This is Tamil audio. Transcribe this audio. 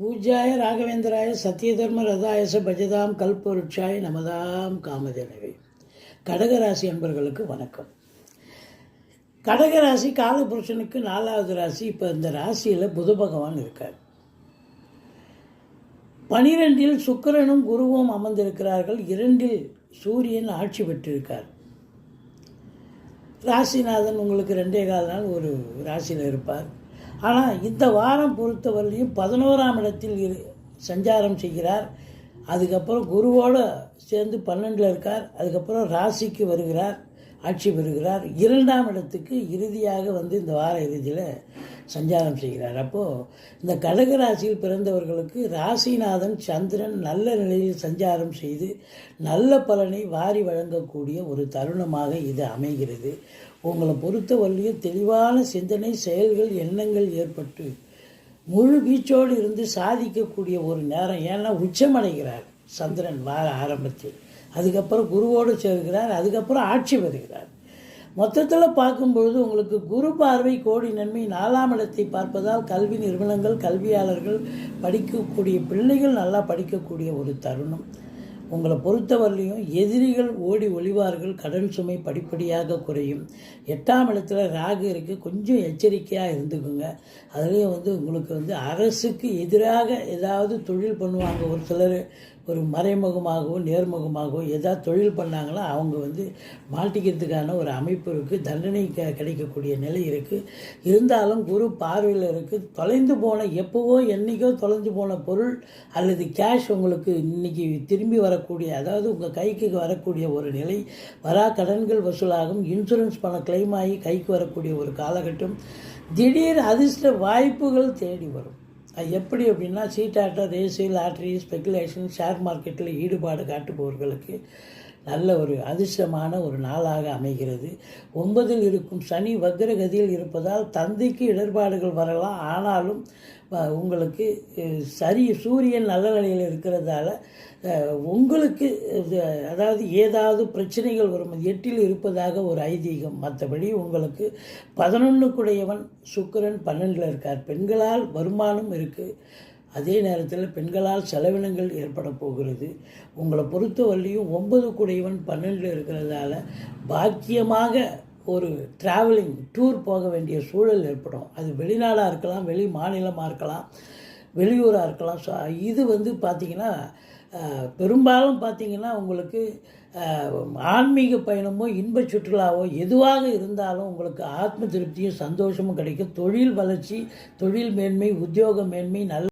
பூஜாய ராகவேந்திராய சத்யதர்ம ரதாயச பஜதாம் கல்பொருட்சாய நமதாம் காமதேனவே. கடகராசி அன்பர்களுக்கு வணக்கம். கடகராசி காலபுருஷனுக்கு நாலாவது ராசி. இப்போ இந்த ராசியில் புத பகவான் இருக்கார். பனிரெண்டில் சுக்கிரனும் குருவும் அமர்ந்திருக்கிறார்கள். இரண்டில் சூரியன் ஆட்சி பெற்றிருக்கார். ராசிநாதன் உங்களுக்கு ரெண்டே கால் நாள் ஒரு ராசியில் இருப்பார். ஆனால் இந்த வாரம் பொறுத்தவரையிலையும் பதினோராம் இடத்தில் இரு சஞ்சாரம் செய்கிறார். அதுக்கப்புறம் குருவோடு சேர்ந்து பன்னெண்டில் இருக்கார். அதுக்கப்புறம் ராசிக்கு வருகிறார். ஆட்சி பெறுகிறார். இரண்டாம் இடத்துக்கு இறுதியாக வந்து இந்த வார இறுதியில் சஞ்சாரம் செய்கிறார். அப்போது இந்த கடக ராசியில் பிறந்தவர்களுக்கு ராசிநாதன் சந்திரன் நல்ல நிலையில் சஞ்சாரம் செய்து நல்ல பலனை வாரி வழங்கக்கூடிய ஒரு தருணமாக இது அமைகிறது. உங்களை பொறுத்தவரையும் தெளிவான சிந்தனை செயல்கள் எண்ணங்கள் ஏற்பட்டு முழு வீச்சோடு இருந்து சாதிக்கக்கூடிய ஒரு நேரம். ஏன்னா உச்சமடைகிறார் சந்திரன் வார ஆரம்பத்தில். அதுக்கப்புறம் குருவோடு சேர்கிறார் அதுக்கப்புறம் ஆட்சி பெறுகிறார். மொத்தத்தில் பார்க்கும்பொழுது உங்களுக்கு குரு பார்வை கோடி நன்மை நாலாம் இடத்தை பார்ப்பதால் கல்வி நிறுவனங்கள் கல்வியாளர்கள் படிக்கக்கூடிய பிள்ளைகள் நல்லா படிக்கக்கூடிய ஒரு தருணம். உங்களை பொறுத்தவரையிலையும் எதிரிகள் ஓடி ஒளிவார்கள் கடன் சுமை படிப்படியாக குறையும். எட்டாம் இடத்துல ராகு இருக்குது கொஞ்சம் எச்சரிக்கையாக இருந்துக்குங்க. அதுலேயும் வந்து உங்களுக்கு வந்து அரசுக்கு எதிராக ஏதாவது தொழில் பண்ணுவாங்க. ஒரு சிலர் ஒரு மறைமுகமாகவோ நேர்முகமாகவோ ஏதாவது தொழில் பண்ணாங்களோ அவங்க வந்து மாட்டிக்கிறதுக்கான ஒரு அமைப்பு இருக்குது தண்டனை க கிடைக்கக்கூடிய நிலை இருக்குது இருந்தாலும் குரு பார்வையில் இருக்குது தொலைந்து போன எப்போவோ என்றைக்கோ தொலைஞ்சு போன பொருள் அல்லது கேஷ் உங்களுக்கு இன்னைக்கு திரும்பி வர வரக்கூடிய அதாவது உங்கள் கைக்கு வரக்கூடிய ஒரு நிலை வரா கடன்கள் வசூலாகும் இன்சூரன்ஸ் பணம் கிளைம் ஆகி கைக்கு வரக்கூடிய ஒரு காலகட்டம் திடீர் அதிர்ஷ்ட வாய்ப்புகள் தேடி வரும். அது எப்படி அப்படின்னா சீட்டாட்டம் ரேஸு லாட்ரி ஸ்பெகுலேஷன் ஷேர் மார்க்கெட்டில் ஈடுபாடு காட்டுபவர்களுக்கு நல்ல ஒரு அதிர்ஷ்டமான ஒரு நாளாக அமைகிறது. ஒன்பதில் இருக்கும் சனி வக்ரகதியில் இருப்பதால் தந்தைக்கு இடர்பாடுகள் வரலாம். ஆனாலும் உங்களுக்கு சரி சூரியன் நல்ல நிலையில் இருக்கிறதால உங்களுக்கு இது, அதாவது ஏதாவது பிரச்சனைகள் வரும் எட்டில் இருப்பதாக ஒரு ஐதீகம். மற்றபடி உங்களுக்கு பதினொன்றுக்குடையவன் சுக்கிரன் பன்னெண்டில் இருக்கார். பெண்களால் வருமானம் இருக்குது அதே நேரத்தில் பெண்களால் செலவினங்கள் ஏற்பட போகிறது. உங்களை பொறுத்தவரையும் ஒன்பது கூடையவன் பன்னெண்டில் இருக்கிறதால பாக்கியமாக ஒரு ட்ராவலிங் டூர் போக வேண்டிய சூழல் ஏற்படும். அது வெளிநாடாக இருக்கலாம் வெளி மாநிலமாக இருக்கலாம் வெளியூராக இருக்கலாம். ஸோ இது வந்து பார்த்திங்கன்னா பெரும்பாலும் பார்த்திங்கன்னா உங்களுக்கு ஆன்மீக பயணமோ இன்ப சுற்றுலாவோ எதுவாக இருந்தாலும் உங்களுக்கு ஆத்ம திருப்தியும் சந்தோஷமும் கிடைக்கும். தொழில் வளர்ச்சி தொழில் மேன்மை உத்தியோக மேன்மை நல்ல